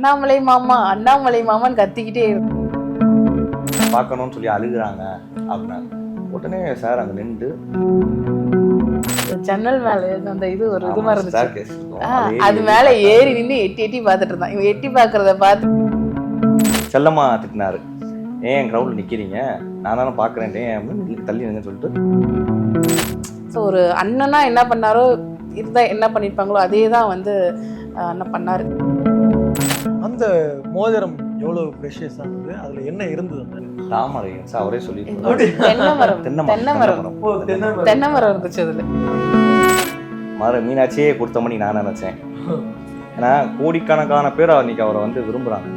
அண்ணாமலை மாமா அண்ணாமலை மாமான்னு கத்திக்கிட்டே இருக்கும் பார்க்கணும்னு சொல்லி அழுகுறாங்க அப்படின்னாங்க. உடனே சார் அங்கே நின்று ஜன்னல் மேல அந்த இது ஒரு இதுமா இருந்துச்சு. அது மேல ஏறி நின்னு எட்டி எட்டி பார்த்துட்டு இருந்தான். இவன் எட்டி பார்க்கறத பார்த்து செல்லமா திட்டினாரு. ஏன் என் க்ரௌடில் நிற்கிறீங்க நான் தானே பார்க்குறேன். அப்படின்னு தள்ளி நின்னு சொல்லிட்டு ஸோ ஒரு அண்ணனா என்ன பண்ணாரோ இருந்தா என்ன பண்ணிருப்பாங்களோ அதே தான் வந்து அண்ணன் பண்ணாரு. அந்த மோதிரம் எவ்வளவு ப்ரெஷியஸ் ஆனது அதுல என்ன இருந்தது? தாமரை சார் அவரே சொல்லி தென்னை மரம் இருந்துச்சு அதுல. மர மீனாட்சியே கொடுத்த மணி நான் நினச்சேன். ஏன்னா கோடிக்கணக்கான பேர் அன்னைக்கு அவரை வந்து விரும்புகிறாங்க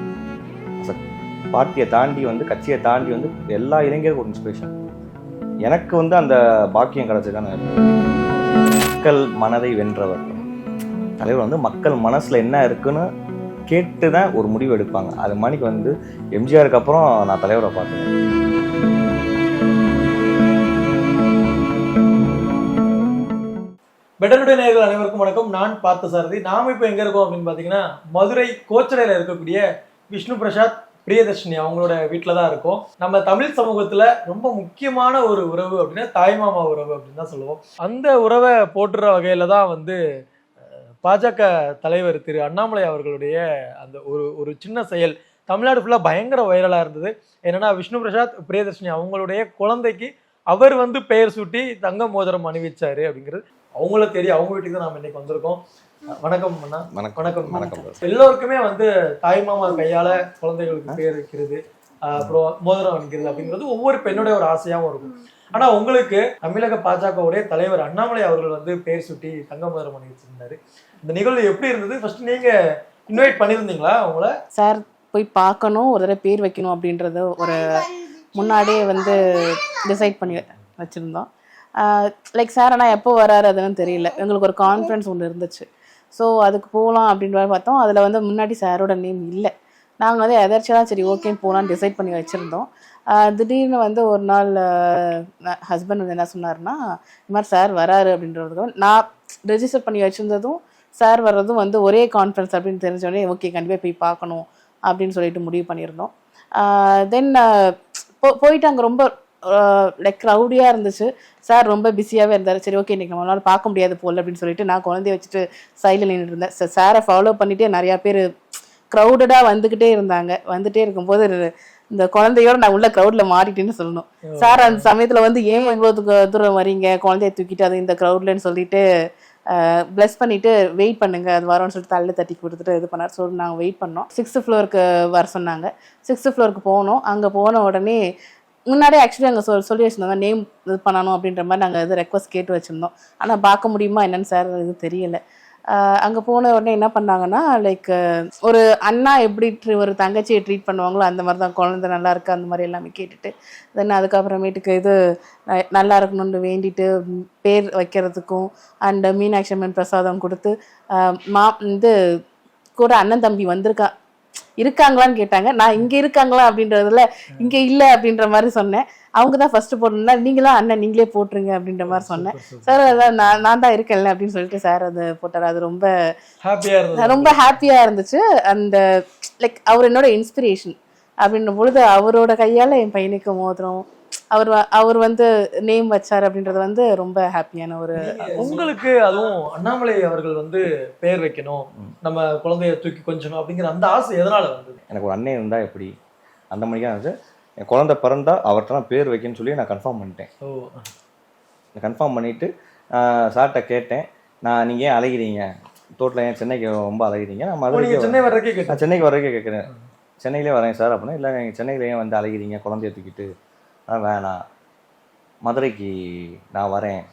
பார்ட்டியை தாண்டி வந்து கட்சியை தாண்டி வந்து எல்லா இளைஞருக்கும் ஒரு இன்ஸ்பிரேஷன் எனக்கு வந்து அந்த பாக்கியம் கிடைச்சதுக்கான மக்கள் மனதை வென்றவர். தலைவர் வந்து மக்கள் மனசில் என்ன இருக்குன்னு கேட்டு தான் ஒரு முடிவு எடுப்பாங்க. அது மணிக்கு வந்து எம்ஜிஆருக்கு அப்புறம் நான் தலைவரை பார்த்தேன் பெட்டருடைய நேர்கள் அனைவருக்கும் வணக்கம். நான் பார்த்த சாரதி. நாம் இப்போ எங்கே இருக்கோம் அப்படின்னு பார்த்தீங்கன்னா மதுரை கோச்சடையில் இருக்கக்கூடிய விஷ்ணு பிரசாத் பிரியதர்ஷினி அவங்களோட வீட்டில் தான் இருக்கோம். நம்ம தமிழ் சமூகத்தில் ரொம்ப முக்கியமான ஒரு உறவு அப்படின்னா தாய்மாமா உறவு அப்படின்னு தான் சொல்லுவோம். அந்த உறவை போட்டுற வகையில் தான் வந்து பாஜக தலைவர் திரு அண்ணாமலை அவர்களுடைய அந்த ஒரு ஒரு சின்ன செயல் தமிழ்நாடு ஃபுல்லாக பயங்கர வைரலாக இருந்தது. என்னன்னா விஷ்ணு பிரசாத் பிரியதர்ஷினி அவங்களுடைய குழந்தைக்கு அவர் வந்து பெயர் சூட்டி தங்க மோதிரம் அணிவிச்சாரு அப்படிங்கிறது. அவங்கள தெரியும் அவங்க வீட்டுக்கு தான் நாம இன்னைக்கு வந்திருக்கோம். வணக்கம் அண்ணா. வணக்கம். வணக்கம் வணக்கம் எல்லோருக்குமே வந்து தாய்மாமா கையால குழந்தைகளுக்கு பேர் வைக்கிறது அப்புறம் மோதிரம் அணிக்கிறது அப்படிங்கிறது ஒவ்வொரு பெண்ணுடைய ஒரு ஆசையாவும் இருக்கும். ஆனா உங்களுக்கு தமிழக பாஜகவுடைய தலைவர் அண்ணாமலை அவர்கள் வந்து பேர் சுட்டி தங்க மோதிரம் அணிவிச்சிருந்தாரு. இந்த நிகழ்வு எப்படி இருந்தது? ஃபர்ஸ்ட் நீங்க இன்வைட் பண்ணியிருந்தீங்களா அவங்கள சார் போய் பார்க்கணும் ஒரு தடவை பேர் வைக்கணும் அப்படின்றத ஒரு முன்னாடியே வந்து டிசைட் பண்ணி வச்சுருந்தோம். லைக் சார் ஆனால் எப்போ வராரு அதுன்னு தெரியல. எங்களுக்கு ஒரு கான்ஃபரன்ஸ் ஒன்று இருந்துச்சு. ஸோ அதுக்கு போகலாம் அப்படின்ற பார்த்தோம். அதில் வந்து முன்னாடி சாரோட நேம் இல்லை. நாங்கள் வந்து எதர்ச்சியாக சரி ஓகேன்னு போகலான்னு டிசைட் பண்ணி வச்சுருந்தோம். திடீர்னு வந்து ஒரு நாள் ஹஸ்பண்ட் வந்து என்ன சொன்னார்னா இந்த மாதிரி சார் வராரு அப்படின்றதுக்கு நான் ரெஜிஸ்டர் பண்ணி வச்சுருந்ததும் சார் வர்றதும் வந்து ஒரே கான்ஃபரன்ஸ் அப்படின்னு தெரிஞ்சோடனே ஓகே கண்டிப்பாக போய் பார்க்கணும் அப்படின்னு சொல்லிட்டு முடிவு பண்ணியிருந்தோம். தென் போயிட்டு அங்கே ரொம்ப லைக் க்ரௌடியாக இருந்துச்சு. சார் ரொம்ப பிஸியாகவே இருந்தார். சரி ஓகே இன்றைக்கி நம்மளால பார்க்க முடியாது போல் அப்படின்னு சொல்லிட்டு நான் குழந்தைய வச்சுட்டு சைடில் நின்றுட்டு இருந்தேன். சார் சாரை ஃபாலோ பண்ணிட்டே நிறையா பேர் க்ரௌடடாக வந்துக்கிட்டே இருந்தாங்க. வந்துட்டே இருக்கும்போது இந்த குழந்தையோட நான் உள்ள க்ரௌடில் மாறிட்டேன்னு சொல்லணும். சார் அந்த சமயத்தில் வந்து ஏன் இவ்வளோ தூரம் வரீங்க குழந்தைய தூக்கிட்டு அது இந்த க்ரௌட்லன்னு சொல்லிட்டு ப்ளஸ் பண்ணிட்டு வெயிட் பண்ணுங்க அது வரோம்னு சொல்லிட்டு தள்ளி தட்டி கொடுத்துட்டு இது பண்ணார். ஸோ நாங்கள் வெயிட் பண்ணோம். சிக்ஸ்த்து ஃப்ளோருக்கு வர சொன்னாங்க. சிக்ஸ்த்து ஃப்ளோருக்கு போனோம். அங்கே போன உடனே முன்னாடியே ஆக்சுவலி அங்கே சொல் சொல்லி வச்சுருந்தோம் நேம் இது பண்ணணும் அப்படின்ற மாதிரி நாங்கள் இது ரெக்வஸ்ட் கேட்டு வச்சுருந்தோம். ஆனால் பார்க்க முடியுமா என்னன்னு சார் இது தெரியல. அங்கே போன உடனே என்ன பண்ணாங்கன்னா லைக் ஒரு அண்ணா எப்படி ஒரு தங்கச்சியை ட்ரீட் பண்ணுவாங்களோ அந்த மாதிரி தான் குழந்தை நல்லா இருக்கு அந்த மாதிரி எல்லாமே கேட்டுட்டு தென் அதுக்கப்புறமேட்டுக்கு இது நல்லா இருக்கணும்னு வேண்டிட்டு பேர் வைக்கிறதுக்கும் அண்ட் மீனாட்சி அம்மன் பிரசாதம் கொடுத்து மா இது கூட அண்ணன் தம்பி வந்திருக்கா இருக்காங்களான்னு கேட்டாங்க. நான் இங்கே இருக்காங்களா அப்படின்றதுல இங்கே இல்லை அப்படின்ற மாதிரி சொன்னேன். அவங்க தான் ஃபர்ஸ்ட் போடணும்னா நீங்களா அண்ணன் நீங்களே போட்டுருங்க அப்படின்ற மாதிரி சொன்னேன். சார் அதான் நான் நான் தான் இருக்கேன்ல அப்படின்னு சொல்லிட்டு சார் அது போட்டார். அது ரொம்ப ஹாப்பியா இருந்தது. ரொம்ப ஹாப்பியா இருந்துச்சு. அந்த லைக் அவர் என்னோட இன்ஸ்பிரேஷன் அப்படின்னும் பொழுது அவரோட கையால என் பையனுக்கு மோதிரம் அவர் வ- அவர் வந்து நேம் வச்சார் அப்படின்றது வந்து ரொம்ப ஹாப்பியான ஒரு உங்களுக்கு அதுவும் அண்ணாமலை அவர்கள் வந்து பெயர் வைக்கணும். நம்ம குழந்தைய தூக்கி கொஞ்சணும் அப்படிங்கிற அந்த ஆசை எதனால வந்தது? எனக்கு ஒரு அண்ணன் இருந்தால் எப்படி? அந்த மணிக்காக இருந்துச்சு. என் குழந்தை பிறந்தா அவர்கிட்ட நான் பேர் வைக்கணும்னு சொல்லி நான் கன்ஃபார்ம் பண்ணிட்டேன். ஓ. கன்ஃபார்ம் பண்ணிவிட்டு சார்கிட்ட கேட்டேன். நான் நீங்கள் ஏன் அலைகிறீங்க தோட்டில் ஏன் சென்னைக்கு ரொம்ப அலைகிறீங்க நான் மதுரைக்கு சென்னை வர்றதுக்கே நான் சென்னைக்கு வரைக்கும் கேட்குறேன் சென்னையிலே வரேன் சார் அப்படின்னா இல்லை நீங்கள் சென்னையில் ஏன் வந்து அலைகிறீங்க குழந்தைய தூக்கிட்டு. ஆ வேணாம் மதுரைக்கு நான் வரேன்.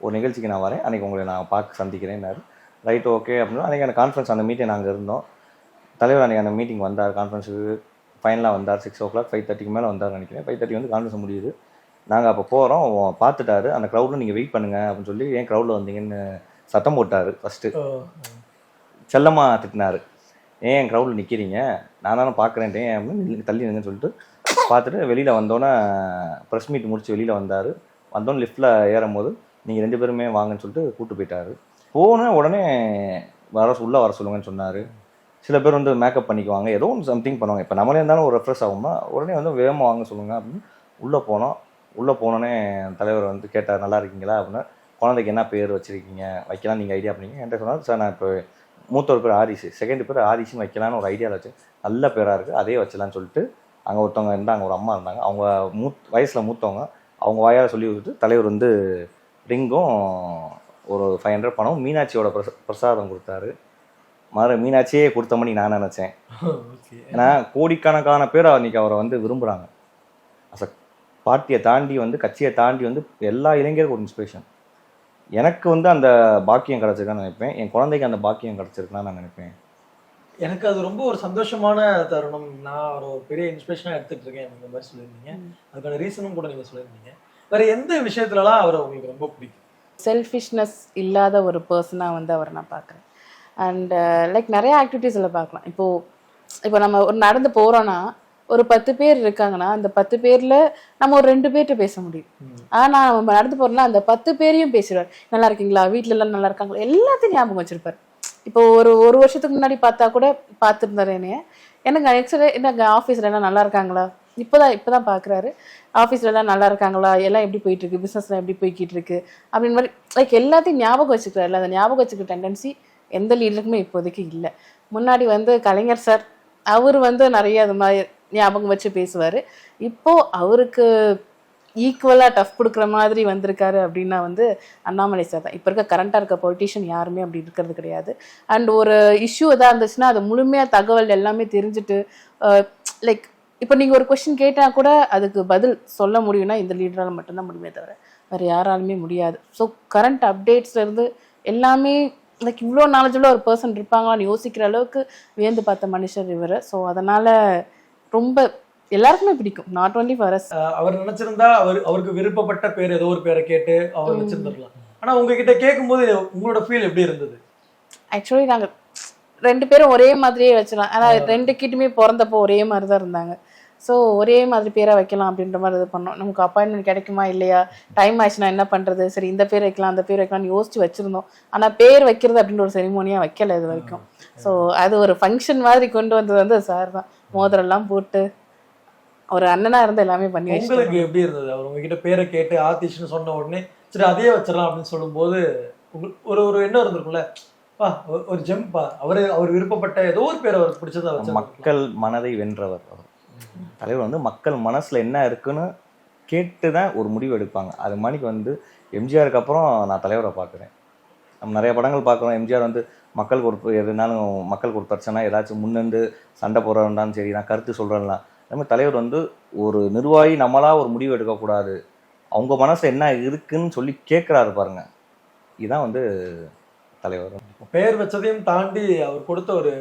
ஒரு நிகழ்ச்சிக்கு நான் வரேன். அன்றைக்கி உங்களை நான் பார்க்க சந்திக்கிறேன்னாரு. ரைட் ஓகே அப்படின்னா. அன்றைக்கி அந்த கான்ஃபரன்ஸ் அந்த மீட்டிங் நாங்கள் இருந்தோம். தலைவர் அன்றைக்கி அந்த மீட்டிங் வந்தார். கான்ஃபரன்ஸுக்கு ஃபைனலாக வந்தார் சிக்ஸ் ஓ கிளாக் ஃபைவ் தேர்ட்டிக்கு மேலே வந்தார் நினைக்கிறேன். ஃபைவ் தேர்ட்டி வந்து கான்ஃபரன்ஸ் முடியுது. நாங்கள் அப்போ போகிறோம் பார்த்துட்டாரு. அந்த க்ரௌடில் நீங்கள் வெயிட் பண்ணுங்க அப்படின்னு சொல்லி ஏன் க்ரௌடில் வந்தீங்கன்னு சத்தம் போட்டார் ஃபஸ்ட்டு ஓ, செல்லமா திட்டினாரு. ஏன் என் க்ரௌடில் நிற்கிறீங்க நான் தானே பார்க்குறேன்ட்டேன் அப்படின்னு நில்லு- தள்ளி நின்னுன்னு சொல்லிட்டு பார்த்துட்டு வெளியில் வந்தோன்னே ப்ரெஸ் மீட் முடிச்சு வெளியில் வந்தார். வந்தோன்னே லிஃப்ட்டில் ஏறும் போது நீங்கள் ரெண்டு பேருமே வாங்கன்னு சொல்லிட்டு கூப்பிட்டு போயிட்டாரு. போன உடனே வர உள்ளே வர சொல்லுங்கன்னு சொன்னார். சில பேர் வந்து மேக்கப் பண்ணிக்குவாங்க. ஏதோ ஒன்று சம்திங் பண்ணுவாங்க. இப்போ நம்மளே இருந்தாலும் ஒரு ரெஃப்ரெஷ் ஆகும்னா உடனே வந்து வேகமாக வாங்க சொல்லுங்க அப்படின்னு உள்ளே போனோம். உள்ளே போனோன்னே தலைவர் வந்து கேட்டார் நல்லா இருக்கீங்களா? அப்படின்னு. குழந்தைக்கு என்ன பேர் வச்சுருக்கீங்க? வைக்கலாம் நீங்கள் ஐடியா பண்ணீங்க. என்கிட்ட சொன்னார் சார் நான் இப்போ மூத்தவர் பேர் ஆரிசி செகண்ட் பேர் ஆரிஷ்னு வைக்கலான்னு ஒரு ஐடியாவில் வச்சு நல்ல பேராக இருக்குது அதே வச்சலான்னு சொல்லிட்டு அங்கே ஒருத்தவங்க இருந்தாங்க ஒரு அம்மா இருந்தாங்க. அவங்க மூத் வயசில் மூத்தவங்க. அவங்க வாயால் சொல்லி கொடுத்துட்டு தலைவர் வந்து ரிங்கும் ஒரு ஃபைவ் ஹண்ட்ரட் பணம் மீனாட்சியோட பிரச பிரசாதம் கொடுத்தாரு. மறு மீனாட்சியே கொடுத்த மணி நான் நினச்சேன். ஏன்னா கோடிக்கணக்கான பேர் அன்றைக்கி அவரை வந்து விரும்புகிறாங்க அஸ் அ பார்ட்டியை தாண்டி வந்து கட்சியை தாண்டி வந்து எல்லா இளைஞருக்கும் ஒரு இன்ஸ்பிரேஷன் எனக்கு வந்து அந்த பாக்கியம் கிடச்சிருக்கான்னு நினைப்பேன். என் குழந்தைக்கு அந்த பாக்கியம் கிடச்சிருக்குன்னு நான் நினைப்பேன். எனக்கு அது ரொம்ப ஒரு சந்தோஷமான தருணம். நான் ஒரு பெரிய இன்ஸ்பிரேஷனாக எடுத்துட்டு இருக்கேன். இந்த மாதிரி சொல்லியிருந்தீங்க. அதுக்கான ரீசனும் கூட நீங்கள் சொல்லியிருந்தீங்க. வேற எந்த விஷயத்துலலாம் அவரை உங்களுக்கு ரொம்ப பிடிக்கும்? செல்ஃபிஷ்னஸ் இல்லாத ஒரு பர்சனாக வந்து அவரை நான் பார்க்குறேன். அண்ட் லைக் நிறைய ஆக்டிவிட்டீஸில் பார்க்கலாம். இப்போது இப்போ நம்ம ஒரு நடந்து போகிறோன்னா ஒரு பத்து பேர் இருக்காங்கன்னா அந்த பத்து பேரில் நம்ம ஒரு ரெண்டு பேர்கிட்ட பேச முடியும். ம். ஆனால் நம்ம நடந்து போகிறோம்னா அந்த பத்து பேரையும் பேசிடுவார். நல்லா இருக்கீங்களா? வீட்ல எல்லாம் நல்லா இருக்காங்களா? எல்லாத்தையும் ஞாபகம் வச்சிருப்பார். இப்போ ஒரு ஒரு வருஷத்துக்கு முன்னாடி பார்த்தா கூட பார்த்துருந்தாரு என்னைய. எனக்கு நெக்ஸ்ட் என்னங்க ஆஃபீஸில் எல்லாம் நல்லா இருக்காங்களா? இப்போதான் இப்போதான் பார்க்குறாரு. ஆஃபீஸ்ல எல்லாம் நல்லா இருக்காங்களா? எல்லாம் எப்படி போயிட்டு இருக்கு பிஸ்னஸ்லாம் எப்படி போய்கிட்டு இருக்கு? அப்படின்னு மாதிரி லைக் எல்லாத்தையும் ஞாபகம் வச்சுக்கிறாருல அந்த ஞாபகம் வச்சுக்கிற டெண்டன்சி எந்த லீடருக்குமே இப்போதைக்கு இல்லை. முன்னாடி வந்து கலைஞர் சார் அவர் வந்து நிறைய அது மாதிரி ஞாபகம் வச்சு பேசுவார். இப்போது அவருக்கு ஈக்குவலாக டஃப் கொடுக்குற மாதிரி வந்திருக்காரு அப்படின்னா வந்து அண்ணாமலை சார் தான். இப்போ இருக்க கரண்ட்டாக இருக்க பொலிட்டிஷியன் யாருமே அப்படி இருக்கிறது கிடையாது. அண்ட் ஒரு இஷ்யூ எதாக இருந்துச்சுன்னா அது முழுமையாக தகவல் எல்லாமே தெரிஞ்சுட்டு லைக் இப்போ நீங்கள் ஒரு கொஷின் கேட்டால் கூட அதுக்கு பதில் சொல்ல முடியும்னா இந்த லீடரால் மட்டும்தான் முடியுமே தவிர வேறு யாராலுமே முடியாது. ஸோ கரண்ட் அப்டேட்ஸ்லேருந்து எல்லாமே லைக் இவ்வளோ நாலேஜுள்ள ஒரு பர்சன் இருப்பாங்களான்னு யோசிக்கிற அளவுக்கு வியந்து பார்த்த மனுஷர் இவர். ஸோ அதனால் ரொம்ப எல்லாருக்குமே பிடிக்கும். நாட் only ஃபார் அஸ் அவர் நினைச்சிருந்தா அவர் அவருக்கு விருப்பப்பட்ட பேர் ஏதோ ஒரு பேரை கேட்டு அவர் வச்சிருந்துடலாம் ஆனா உங்ககிட்ட கேட்கும்போது உங்களோட ஃபீல் எப்படி இருந்தது? ஆக்சுவலி நாங்கள் ரெண்டு பேரும் ஒரே மாதிரியே வச்சிடலாம் ஆனால் ரெண்டு கிட்டுமே பிறந்தப்போ ஒரே மாதிரி தான் இருந்தாங்க. ஸோ ஒரே மாதிரி பேரை வைக்கலாம் அப்படின்ற மாதிரி இது பண்ணோம். நமக்கு அப்பாயின்மெண்ட் கிடைக்குமா இல்லையா? டைம் ஆச்சுன்னா என்ன பண்ணுறது சரி இந்த பேர் வைக்கலாம் அந்த பேர் வைக்கலாம்னு யோசிச்சு வச்சுருந்தோம். ஆனால் பேர் வைக்கிறது அப்படின்ற ஒரு செரிமோனியாக வைக்கல இது வரைக்கும். ஸோ அது ஒரு ஃபங்க்ஷன் மாதிரி கொண்டு வந்தது வந்து சார் தான். மோதிரெல்லாம் போட்டு ஒரு அண்ணனா இருந்து எல்லாமே பண்ணி வச்சு உங்களுக்கு எப்படி இருந்தது? அவர் உங்ககிட்ட பேரை கேட்டு ஆதிஷ்னு சொன்ன உடனே சரி அதே வச்சிடலாம் அப்படின்னு சொல்லும்போது ஒரு ஒரு எண்ணம் இருந்திருக்கும்ல. பா ஒரு- ஜெம்பா அவரு அவர் விருப்பப்பட்ட ஏதோ ஒரு பேர் அவருக்கு பிடிச்சதை வச்சு மக்கள் மனதை வென்றவர் அவர். தலைவர் வந்து மக்கள் மனசில் என்ன இருக்குன்னு கேட்டு தான் ஒரு முடிவு எடுப்பாங்க. அது மணிக்கு வந்து எம்ஜிஆருக்கு அப்புறம் நான் தலைவரை பார்க்குறேன். நம்ம நிறைய படங்கள் பார்க்குறோம். எம்ஜிஆர் வந்து மக்களுக்கு ஒரு எதுனாலும் மக்களுக்கு ஒரு பிரச்சனை ஏதாச்சும் முன்னெண்டு சண்டை போடுறதுனாலும் சரி நான் கருத்து சொல்கிறேன்லாம் நம்ம தலைவர் வந்து ஒரு நிர்வாகி நம்மளாக ஒரு முடிவு எடுக்கக்கூடாது. அவங்க மனசில் என்ன இருக்குன்னு சொல்லி கேட்குறாரு பாருங்க. இதுதான் வந்து தலைவர். பெயர் வச்சதையும் தாண்டி அவர் கொடுத்த ஒரு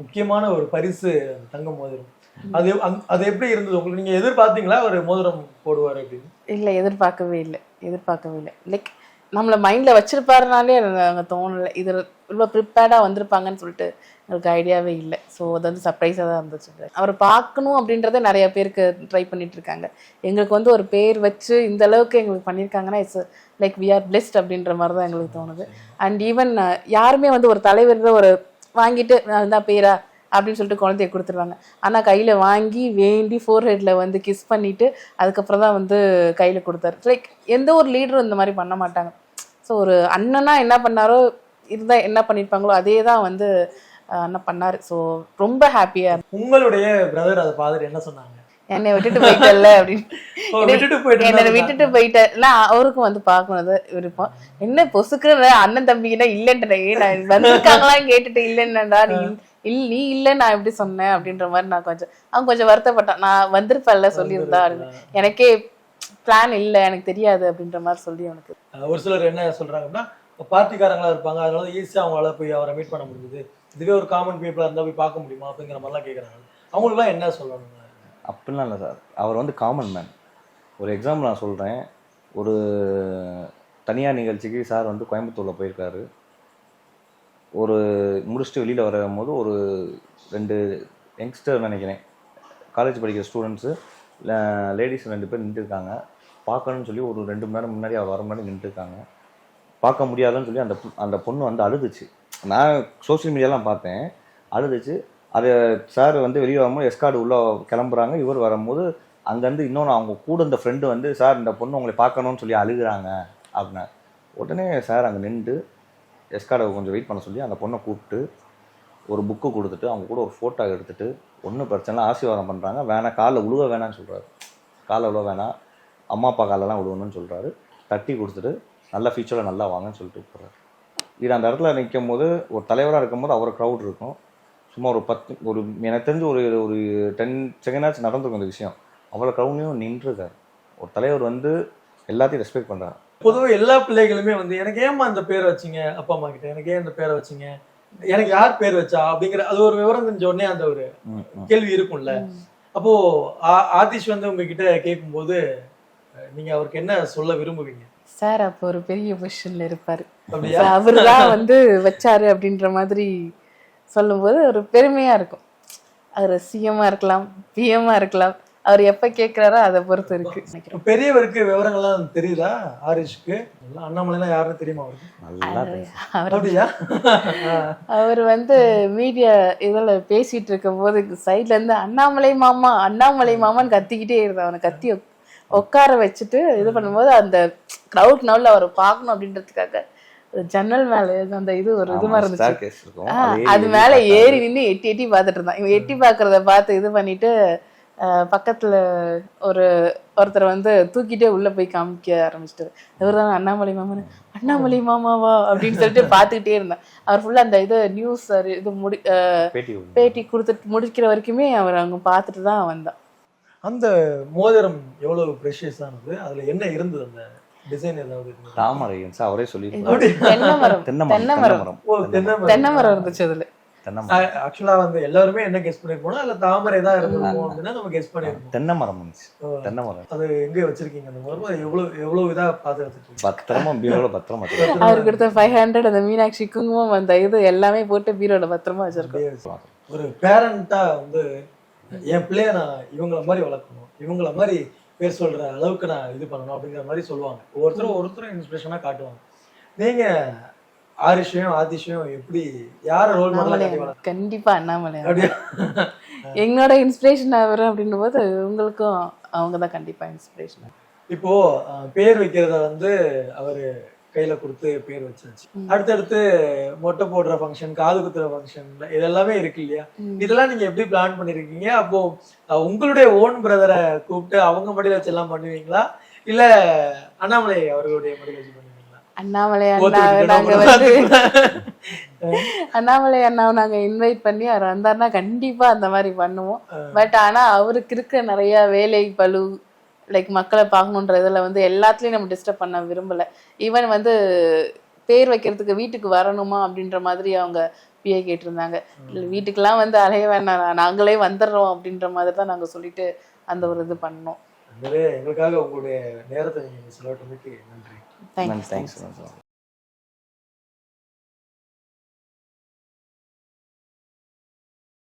முக்கியமான ஒரு பரிசு தங்கம் மோதிரம். அது அது எப்படி இருந்தது? உங்களுக்கு நீங்க எதிர்பார்த்தீங்களா? ஒரு மோதிரம் போடுவார் அப்படின்னு. இல்ல எதிர்பார்க்கவே இல்லை. எதிர்பார்க்கவே இல்லை. லைக் நம்மளை மைண்ட்ல வச்சிருப்பாருனாலே அங்கே தோணலை. இது இவ்வளோ ப்ரிப்பேர்டா வந்திருப்பாங்கன்னு சொல்லிட்டு எங்களுக்கு ஐடியாவே இல்லை. ஸோ அது வந்து சர்ப்ரைஸாக தான் இருந்துச்சு. அவர் பார்க்கணும் அப்படின்றத நிறைய பேருக்கு ட்ரை பண்ணிட்டு இருக்காங்க. எங்களுக்கு வந்து ஒரு பேர் வச்சு இந்த அளவுக்கு எங்களுக்கு பண்ணியிருக்காங்கன்னா it's like we are blessed அப்படின்ற மாதிரி தான் எங்களுக்கு தோணுது. அண்ட் ஈவன் யாருமே வந்து ஒரு தலைவர் ஒரு வாங்கிட்டு நான் தான் பேரா அப்படின்னு சொல்லிட்டு குழந்தைய கொடுத்துருவாங்க. ஆனால் கையில் வாங்கி வேண்டி ஃபோர் ஹெட்டில் வந்து கிஸ் பண்ணிட்டு அதுக்கப்புறம் தான் வந்து கையில் கொடுத்தாரு. லைக் எந்த ஒரு லீடரும் இந்த மாதிரி பண்ண மாட்டாங்க. ஸோ ஒரு அண்ணனா என்ன பண்ணாரோ இருந்தால் என்ன பண்ணியிருப்பாங்களோ அதே தான் வந்து அண்ணன் பண்ணார். ஸோ ரொம்ப ஹாப்பியாக உங்களுடைய பிரதர் அதை பார்த்துட்டு என்ன சொன்னாங்க? என்னை விட்டுட்டு போயிட்டல்ல அப்படின்னு. ஓ, விட்டுட்டு போயிட்டு என்னை. விட்டுட்டு போயிட்டேன்னா அவருக்கும் வந்து பார்க்கணும் விருப்பம். என்ன பொசுக்குற அண்ணன் தம்பிங்கன்னா இல்லைன்ற நான் வந்திருக்காங்களான்னு கேட்டுட்டு இல்லைன்னடா நீ இல் நீ இல்லை நான் எப்படி சொன்னேன் அப்படின்ற மாதிரி நான் கொஞ்சம் அவன் கொஞ்சம் வருத்தப்பட்டான். நான் வந்திருப்பேன்ல சொல்லியிருந்தா அப்படின்னு. எனக்கே பிளான் இல்லை எனக்கு தெரியாது அப்படின்ற மாதிரி சொல்லி அவனுக்கு. ஒரு சிலர் என்ன சொல்றாங்கன்னா பார்ட்டிக்காரங்களா இருப்பாங்க அதனால ஈஸியா அவங்களால போய் அவரை மீட் பண்ண முடியுது இதுவே ஒரு காமன் பீப்புளா இருந்தா போய் பார்க்க முடியுமா அப்படிங்கிற மாதிரிலாம் கேக்குறாங்க. அவங்களுக்குலாம் என்ன சொல்லணும் அப்படிலாம் இல்லை சார். அவர் வந்து காமன் மேன் ஒரு எக்ஸாம்பிள் நான் சொல்கிறேன் ஒரு தனியார் நிகழ்ச்சிக்கு சார் வந்து கோயம்புத்தூரில் போயிருக்காரு. ஒரு முடிச்சுட்டு வெளியில் வரும்போது ஒரு ரெண்டு யங்ஸ்டர் நினைக்கிறேன். காலேஜ் படிக்கிற ஸ்டூடெண்ட்ஸு லேடிஸ் ரெண்டு பேர் நின்றுருக்காங்க பார்க்கணும்னு சொல்லி ஒரு ரெண்டு மணி நேரம் முன்னாடி அவர் வர முன்னாடி நின்றுருக்காங்க பார்க்க முடியாதுன்னு சொல்லி அந்த அந்த பொண்ணு வந்து அழுதுச்சு. நான் சோஷியல் மீடியாலாம் பார்த்தேன். அழுதுச்சு. அது சார் வந்து வெளியே வரும்போது எஸ்கார்டு உள்ளே கிளம்புறாங்க. இவர் வரும்போது அங்கேருந்து இன்னொன்று அவங்க கூட இந்த ஃப்ரெண்டு வந்து சார் இந்த பொண்ணு உங்களை பார்க்கணும்னு சொல்லி அழுகுறாங்க அப்படின்னா உடனே சார் அங்கே நின்று எஸ்கார்டை கொஞ்சம் வெயிட் பண்ண சொல்லி அந்த பொண்ணை கூப்பிட்டு ஒரு புக்கு கொடுத்துட்டு அவங்க கூட ஒரு ஃபோட்டோ எடுத்துகிட்டு ஒன்றும் பிரச்சனை இல்லை ஆசீர்வாதம் பண்ணுறாங்க வேணாம் காலில் உழுவ வேணாம்னு சொல்கிறாரு காலை உழுவ வேணாம் அம்மா அப்பா காலெல்லாம் விழுவணும்னு சொல்கிறாரு தட்டி கொடுத்துட்டு நல்ல ஃபியூச்சரில் நல்லா வாங்கன்னு சொல்லிட்டு போகிறாரு இது அந்த இடத்துல நிற்கும் போது ஒரு தலைவராக இருக்கும்போது அவர் க்ரௌட் இருக்கும். சும்மா ஒரு பத்து ஒரு எனக்கு தெரிஞ்சு ஒரு ஒரு டென் செகண்டாச்சும் நடந்திருக்கும் இந்த விஷயம். அவ்வளோ க்ரௌண்ட்லேயும் நின்றுருக்காரு. ஒரு தலைவர் வந்து எல்லாத்தையும் ரெஸ்பெக்ட் பண்ணுறாரு பொதுவா எல்லா பிள்ளைகளுமே வந்து எனக்கு ஏம்மா இந்த பேரை வச்சீங்க? அப்பா அம்மா கிட்ட எனக்கு ஏன் இந்த பேரை வச்சீங்க? எனக்கு யார் பேர் வச்சா? அப்படிங்கிற அது ஒரு விவரம் தெரிஞ்ச உடனே அந்த ஒரு கேள்வி இருக்கும்ல. அப்போ ஆதிஷ் வந்து உங்ககிட்ட கேட்கும்போது நீங்க அவருக்கு என்ன சொல்ல விரும்புவீங்க? சார் அப்போ ஒரு பெரிய பொசிஷன்ல இருப்பாரு. அப்படியா? அவர் தான் வந்து வச்சாரு அப்படின்ற மாதிரி சொல்லும்போது ஒரு பெருமையா இருக்கும். அவர் சிஎம்மா இருக்கலாம் பிஎம்மா இருக்கலாம். அவர் எப்ப கேட்கிறாரோ அதை பொறுத்து இருக்கு. பெரியவருக்கு விவரங்கள்லாம் தெரியுதா? ஆரிஷ்க்கு? எல்லாம் அண்ணாமலைனா யாருன்னு தெரியுமா அவருக்கு. அவர் வந்து மீடியா இதில் பேசிட்டு இருக்கும் போது சைட்ல இருந்து அண்ணாமலை மாமா அண்ணாமலை மாமான்னு கத்திக்கிட்டே இருந்தான் அவனை கத்தி உட்கார வச்சுட்டு இது பண்ணும்போது அந்த க்ரௌட் நவுல அவர் பார்க்கணும் அப்படின்றதுக்காக ஜன்னல் மேல அந்த இது ஒரு இது ஆமா, மாதிரி இருந்துச்சு. அது மேல. ஏறி நின்னு எட்டி எட்டி பார்த்துட்டு இருந்தான். இவன் எட்டி பார்க்கறத பார்த்து இது பண்ணிட்டு பக்கத்துல ஒரு ஒருத்தர் வந்து தூக்கிட்டே உள்ள போய் காமிக்க ஆரம்பிச்சிட்டாரு. இவர் தான் அண்ணாமலை மாமா அண்ணாமலை மாமாவா? அப்படின்னு சொல்லிட்டு பார்த்துக்கிட்டே இருந்தேன் அவர் ஃபுல்லா அந்த இது நியூஸ் இது முடி அஹ், பேட்டி கொடுத்துட்டு முடிக்கிற வரைக்குமே அவர் அங்க பார்த்துட்டு தான் வந்தான். அந்த மோதிரம் எவ்வளவு ப்ரெஷியஸ் ஆனது? அதுல என்ன இருந்தது? அந்த டிசைன் ஏதாவது இருந்தது தாமரை அவரே சொல்லி தென்னை மரம். தென்னை மரம் தென்னை இருந்துச்சு அதுல. ஆக்சுவலா வந்து எல்லாருமே என்ன கெஸ் பண்ணிருப்போம் இல்ல தாமரை தான் இருந்திருக்கும் அப்படின்னா நம்ம கெஸ் பண்ணிருப்போம். தென்னை மரம். தென்னை மரம். அது எங்க வச்சிருக்கீங்க அந்த மரம்? எவ்வளவு எவ்வளவு இதா பாத்துக்கிட்டு பத்திரமா பீரோல பத்திரமா. அவருக்கு கொடுத்த ஃபைவ் ஹண்ட்ரட் அந்த மீனாட்சி குங்குமம் அந்த இது எல்லாமே போட்டு பீரோல பத்திரமா வச்சிருக்கோம். ஒரு பேரண்டா வந்து என் பிள்ளைய நான் இவங்கள மாதிரி வளர்க்கணும். இவங்கள மாதிரி பேர் சொல்ற அளவுக்கு நான் இது பண்ணணும் அப்படிங்கிற மாதிரி சொல்லுவாங்க. ஒவ்வொருத்தரும் ஒருத்தரும் இன்ஸ்பிரேஷனா காட்டுவாங்க. நீங்க ஆரிஷையும் ஆதிஷையும் எப்படி யார ரோல் மாடலா கண்டிப்பா அண்ணாமலை என்னோட இன்ஸ்பிரேஷன் அவர் அப்படின்னும் போது உங்களுக்கும் அவங்க தான் கண்டிப்பா இன்ஸ்பிரேஷன் இப்போ பேர் வைக்கிறத வந்து அவரு கையில கொடுத்து பேர் வச்சாச்சு. அடுத்தடுத்து மொட்டை போடுற ஃபங்க்ஷன் காது குத்துற ஃபங்க்ஷன் இது எல்லாமே இருக்கு இல்லையா? இதெல்லாம் நீங்க எப்படி பிளான் பண்ணிருக்கீங்க? அப்போ உங்களுடைய ஓன் பிரதரை கூப்பிட்டு அவங்க மடியில வச்சு எல்லாம் பண்ணுவீங்களா? இல்ல அண்ணாமலை அவர்களுடைய மடியில வச்சு அண்ணாமலை ஓத்து அண்ணா விட்டுட்டா நாங்க வந்து அண்ணாமலை அண்ணாவை நாங்க இன்வைட் பண்ணி அவர் வந்தாருன்னா கண்டிப்பா அந்த மாதிரி பண்ணுவோம். பட் ஆனா அவருக்கு இருக்க நிறைய வேலை பளு லைக் மக்களை பார்க்கணுன்ற இதுல வந்து எல்லாத்துலயும் நம்ம டிஸ்டர்ப் பண்ண விரும்பல. ஈவன் வந்து பேர் வைக்கிறதுக்கு வீட்டுக்கு வரணுமா அப்படின்ற மாதிரி அவங்க பிஏ கேட்டிருந்தாங்க. இல்ல வீட்டுக்கெல்லாம் வந்து அலைய வேணாம் நாங்களே வந்துடுறோம் அப்படின்ற மாதிரி தான் நாங்க சொல்லிட்டு அந்த ஒரு இது பண்ணோம். எங்களுக்காக உங்களுடைய நேரத்தை நீங்க செலவிட்டதுக்கு நன்றி. Thank you. Many thanks. thanks.